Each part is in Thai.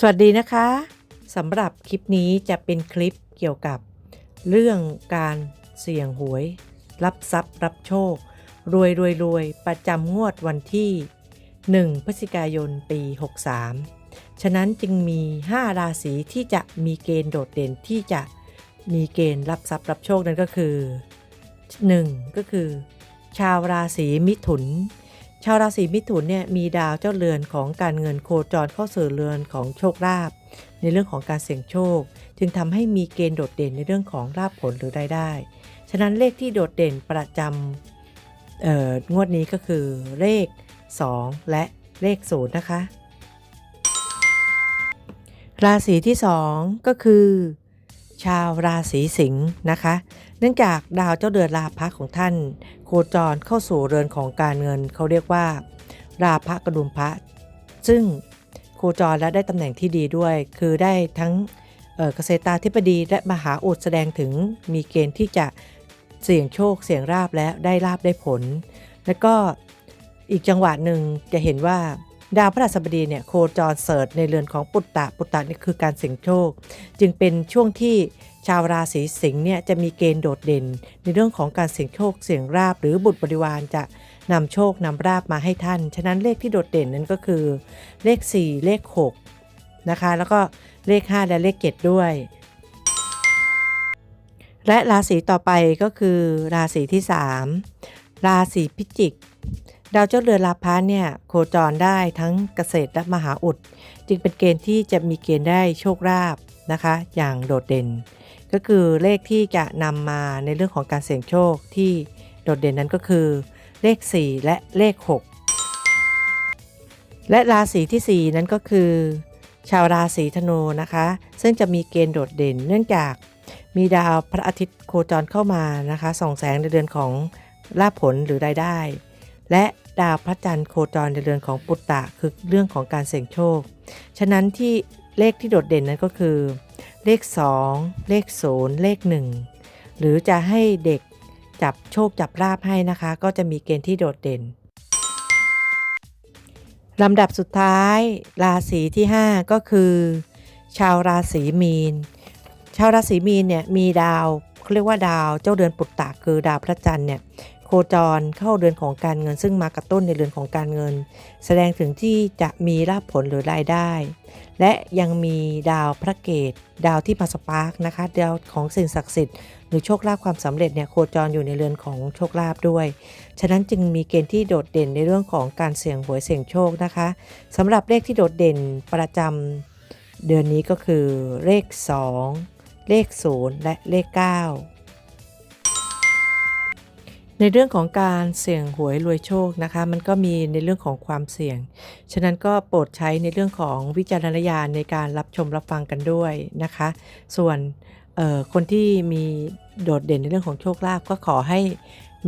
สวัสดีนะคะสำหรับคลิปนี้จะเป็นคลิปเกี่ยวกับ เรื่องการเสี่ยงหวย รับทรัพย์รับโชค รวยรวยรวยประจำงวดวันที่ 1 พฤศจิกายนปี 63 ฉะนั้นจึงมี 5 ราศีที่จะมีเกณฑ์โดดเด่นที่จะมีเกณฑ์รับทรัพย์รับโชคนั่นก็คือ 1. ก็คือ ชาวราศีมิถุน ชาวราศีมิถุนเนี่ยมีดาวเจ้าเรือนของการเงินโคจรเข้าสู่เรือนของโชคลาภในเรื่องของการเสี่ยงโชค จึงทำให้มีเกณฑ์โดดเด่นในเรื่องของลาภผลหรือรายได้ ฉะนั้นเลขที่โดดเด่นประจำงวดนี้ก็คือเลข 2 และเลข0นะคะ ราศีที่ 2 ก็คือ ชาวราศีสิงห์นะคะ เนื่องจากดาวเจ้าเดือนราพะของท่าน โคจรเข้าสู่เรือนของการเงินเขาเรียกว่า ราพะกระดุมพระ ซึ่งโคจรและได้ตำแหน่งที่ดีด้วย คือได้ทั้งเอ่อเกษตราธิบดีและมหาอุดแสดงถึงมีเกณฑ์ที่จะเสี่ยงโชคเสี่ยงราบและได้ราบได้ผล แล้วก็อีกจังหวะหนึ่งจะเห็นว่า ดาวพฤหัสบดีเนี่ยโคจรเสิร์ในเรือนของปุตตะ ปุตตะนี่คือการเสี่ยงโชค จึงเป็นช่วงที่ชาวราศีสิงห์เนี่ยจะมีเกณฑ์โดดเด่น ในเรื่องของการเสี่ยงโชคเสี่ยงราบ หรือบุตรบริวารจะนำโชคนำราบมาให้ท่าน ฉะนั้นเลขที่โดดเด่นนั้นก็คือเลข 4 เลข 6 นะคะ แล้วก็เลข 5 และเลข 7 ด้วย และราศีต่อไปก็คือราศีที่ 3 ราศีพิจิก ดาวเจ้าเรือนลาพะเนี่ยโคจรได้ทั้งเกษตรและมหาอุด จึงเป็นเกณฑ์ที่จะมีเกณฑ์ได้โชคลาภนะคะ อย่างโดดเด่น ก็คือเลขที่จะนำมาในเรื่องของการเสี่ยงโชคที่โดดเด่นนั้นก็คือ เลข 4 และเลข 6 และราศีทีสี่ 4 นั้นก็คือ ชาวราศีธนูนะคะ ซึ่งจะมีเกณฑ์โดดเด่น เนื่องจากมีดาวพระอาทิตย์โคจรเข้ามานะคะส่องแสงในเดือนของลาภผลหรือรายได้ และดาวพระจันทร์โคจรในเรือนของปุตตะคือเรื่องของการเสี่ยงโชค ฉะนั้นที่เลขที่โดดเด่นนั้นก็คือ เลข 2 เลข 0 เลข 1 หรือจะให้เด็กจับโชคจับราบให้นะคะ ก็จะมีเกณฑ์ที่โดดเด่นลำดับสุดท้าย ราศีที่ 5 ก็คือ ชาวราศีมีน ชาวราศีมีนเนี่ยมีดาวเขาเรียกว่าดาวเจ้าเดือนปุตตะคือดาวพระจันทร์เนี่ย โคจรเข้าเดือนของการเงิน ซึ่งมากระตุ้นในเดือนของการเงิน แสดงถึงที่จะมีลาภผลหรือรายได้ และยังมีดาวพระเกต ดาวที่มาสปาร์กนะคะดาวของสิ่งศักดิ์สิทธิ์หรือโชคลาภความสำเร็จเนี่ยโคจรอยู่ในเรือนของโชคลาภด้วย ฉะนั้นจึงมีเกณฑ์ที่โดดเด่นในเรื่องของการเสี่ยงหวยเสี่ยงโชคนะคะสำหรับเลขที่โดดเด่นประจำเดือนนี้ก็คือเลข 2 เลข 0 และเลข 9 ในเรื่องของการเสี่ยงหวยรวยโชคนะคะ มันก็มีในเรื่องของความเสี่ยง ฉะนั้นก็โปรดใช้ในเรื่องของวิจารณญาณในการรับชมรับฟังกันด้วยนะคะ ส่วนคนที่มีโดดเด่นในเรื่องของโชคลาภก็ขอให้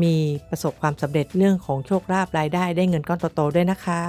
มีประสบความสำเร็จเรื่องของโชคลาภรายได้ได้เงินก้อนโตๆด้วยนะคะ